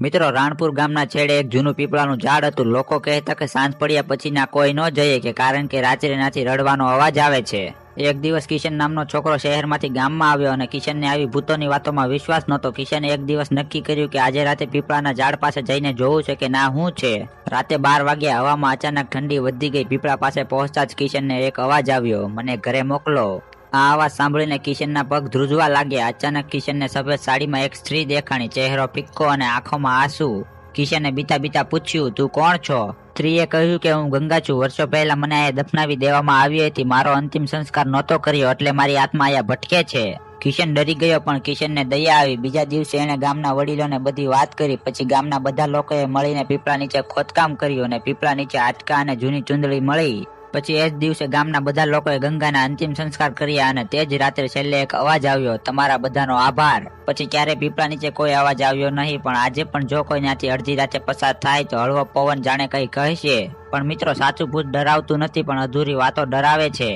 મિત્રો, રાણપુર ગામના છેડે એક જૂનું પીપળાનું ઝાડ હતું. લોકો કહેતા કે સાંજ પડ્યા પછી ના કોઈ ન જઈએ કે કારણ કે રાત્રે નાથી રડવાનો અવાજ આવે છે. એક દિવસ કિશન નામનો છોકરો શહેરમાંથી ગામમાં આવ્યો અને કિશનને આવી ભૂતોની વાતોમાં વિશ્વાસ નહોતો. કિશને એક દિવસ નક્કી કર્યું કે આજે રાતે પીપળાના ઝાડ પાસે જઈને જોવું છે કે ના, હું છે? રાતે બાર વાગ્યા હવામાં અચાનક ઠંડી વધી ગઈ. પીપળા પાસે પહોંચતા જ કિશનને એક અવાજ આવ્યો. મને ઘરે મોકલો. આ અવાજ સાંભળીને કિશનના પગ ધ્રુજવા લાગ્યા. અચાનક કિશનને સફેદ સાડીમાં એક સ્ત્રી દેખાણી. ચહેરો ફિક્કો અને આંખોમાં આંસુ. કિશને બીતા બીતા પૂછ્યું, તું કોણ છો? સ્ત્રીએ કહ્યું કે, હું ગંગા છું. વર્ષો પહેલા મને અહીંયા દફનાવી દેવામાં આવી હતી. મારો અંતિમ સંસ્કાર નહોતો કર્યો, એટલે મારી આત્મા અહીંયા ભટકે છે. કિશન ડરી ગયો, પણ કિશનને દયા આવી. બીજા દિવસે એણે ગામના વડીલોને બધી વાત કરી. પછી ગામના બધા લોકોએ મળીને પીપળા નીચે ખોદકામ કર્યું અને પીપળા નીચે હાટકા અને જૂની ચૂંદડી મળી. પછી એ જ દિવસે ગામના બધા લોકોએ ગંગાના અંતિમ સંસ્કાર કર્યા અને તે જ રાત્રે છેલ્લે એક અવાજ આવ્યો, તમારા બધાનો આભાર. પછી ક્યારે પીપળા નીચે કોઈ અવાજ આવ્યો નહીં, પણ આજે પણ જો કોઈ ત્યાંથી અડધી રાતે પસાર થાય તો હળવો પવન જાણે કઈ કહેશે. પણ મિત્રો, સાચું ભૂત ડરાવતું નથી, પણ અધૂરી વાતો ડરાવે છે.